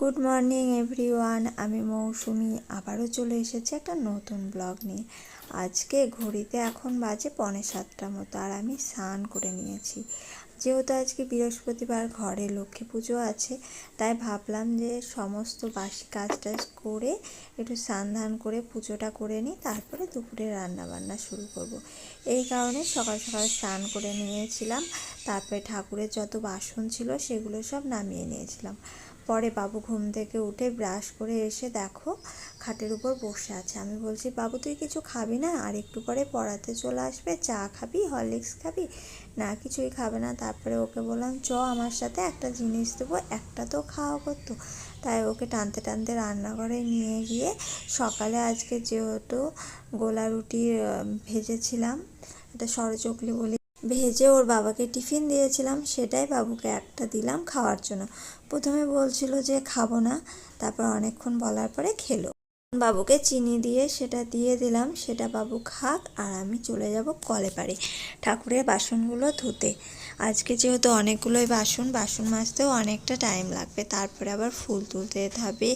Good morning everyone আমি মৌসুমি। আবারও চলে এসেছি একটা নতুন ব্লগ নিয়ে। আজকে ঘড়িতে এখন বাজে পৌনে সাতটার মতো, আর আমি স্নান করে নিয়েছি। যেহেতু আজকে বৃহস্পতিবার, ঘরে লক্ষ্মী পুজো আছে, তাই ভাবলাম যে সমস্ত বাসি কাজ টাজ করে একটু স্নান ধান করে পুজোটা করে নিই, তারপরে দুপুরে রান্না বান্না শুরু করব। এই কারণে সকাল সকাল স্নান করে নিয়েছিলাম, তারপরে ঠাকুরের যত বাসন ছিল, সেগুলো সব নামিয়ে নিয়েছিলাম। পরে বাবু ঘুম থেকে উঠে ব্রাশ করে এসে দেখো খাটের উপর বসে আছে। আমি বলছি, বাবু, তুই কিছু খাবি না? আর একটু পরে পড়াতে চলে আসবে, চা খাবি হরলিক্স খাবি? না, কিছুই খাবে না। তারপরে ওকে বললাম, চ, আমার সাথে একটা জিনিস দেবো, একটা তো খাওয়া করতো। তাই ওকে টানতে টানতে রান্নাঘরে নিয়ে গিয়ে সকালে আজকে যেহেতু গোলা রুটি ভেজেছিলাম, এটা সরচকলি বলি ভেজে ওর বাবাকে টিফিন দিয়েছিলাম, সেটাই বাবুকে একটা দিলাম খাওয়ার জন্য। প্রথমে বলছিল যে খাব না, তারপর অনেকক্ষণ বলার পরে খেলো। বাবুকে চিনি দিয়ে সেটা দিয়ে দিলাম, সেটা বাবু খাক আর আমি চলে যাব কলে পাড়ে ঠাকুরের বাসনগুলো ধুতে। আজকে যেহেতু অনেকগুলোই বাসন বাসন মাজতেও অনেকটা টাইম লাগবে। তারপরে আবার ফুল তুলতে যেতে হবে।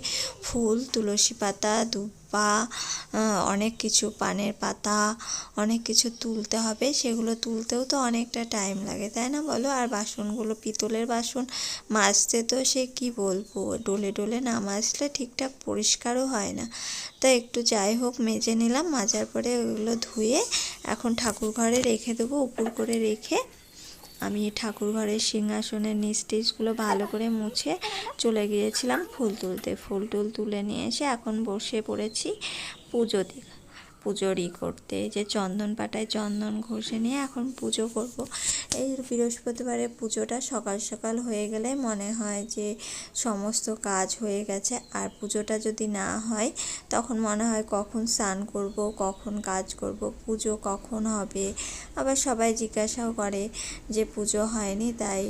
ফুল, তুলসী পাতা, দুব্বা অনেক কিছু, পানের পাতা, অনেক কিছু তুলতে হবে। সেগুলো তুলতেও তো অনেকটা টাইম লাগে, তাই না বলো? আর বাসনগুলো, পিতলের বাসন মাজতে তো সে কি বলব? ডোলে ডোলে না মাজলে ঠিকঠাক পরিষ্কারও হয় না। তা একটু যাই হোক, মেজে নিলাম। মাজার পরে ওগুলো ধুয়ে এখন ঠাকুর ঘরে রেখে দেবো, উপর করে রেখে আমি ঠাকুরঘরের সিংহাসনের নিচ টিচগুলো ভালো করে মুছে চলে গিয়েছিলাম ফুল তুলতে। ফুল টুল তুলে নিয়ে এসে এখন বসে পড়েছি পুজো দিকে পুজোরই করতে। যে চন্দন পাটায় চন্দন ঘষে নিয়ে এখন পুজো করব। এই বৃহস্পতিবারে পুজোটা সকাল সকাল হয়ে গেলে মনে হয় যে সমস্ত কাজ হয়ে গেছে। আর পুজোটা যদি না হয়, তখন মনে হয় কখন স্নান করব, কখন কাজ করব, পুজো কখন হবে? আবার সবাই জিজ্ঞাসাও করে যে পুজো হয়নি, তাই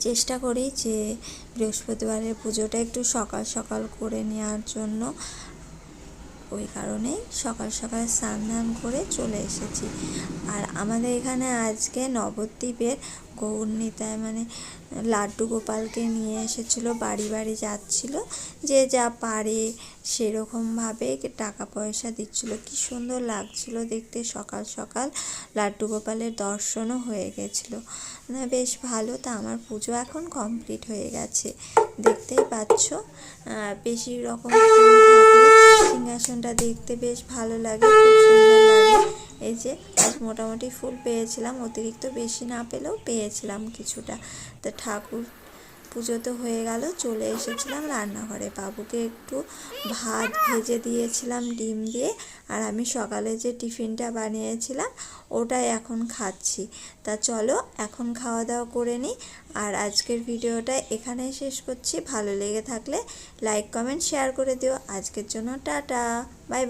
চেষ্টা করি যে বৃহস্পতিবারের পুজোটা একটু সকাল সকাল করে নেওয়ার জন্য। ওই কারণেই সকাল সকাল স্নান করে চলে এসেছি। আর আমাদের এখানে আজকে নবদ্বীপের গৌরনীতায় মানে লাড্ডু গোপালকে নিয়ে এসেছিল, বাড়ি বাড়ি যাচ্ছিল। যে যা পারে সেরকমভাবে টাকা পয়সা দিচ্ছিল। কি সুন্দর লাগছিল দেখতে। সকাল সকাল লাড্ডু গোপালের দর্শনও হয়ে গেছিল। না, বেশ ভালো। তা আমার পুজো এখন কমপ্লিট হয়ে গেছে। দেখতেই পাচ্ছ বেশি রকম সিংহাসনটা দেখতে বেশ ভালো লাগে, খুব সুন্দর লাগে। এই যে, আজ মোটামুটি ফুল পেয়েছিলাম, অতিরিক্ত বেশি না পেলেও পেয়েছিলাম কিছুটা। তা ঠাকুর পুজো তো হয়ে গেল, চলে এসেছিলাম রান্নাঘরে। বাবুকে একটু ভাত ভেজে দিয়েছিলাম, ডিম দিয়ে, আর আমি সকালে যে টিফিনটা বানিয়েছিলাম, ওটাই এখন খাচ্ছি। তা চলো, এখন খাওয়া দাওয়া করে নিই, আর আজকের ভিডিওটা এখানেই শেষ করছি। ভালো লেগে থাকলে লাইক, কমেন্ট, শেয়ার করে দিও। আজকের জন্য টাটা বাই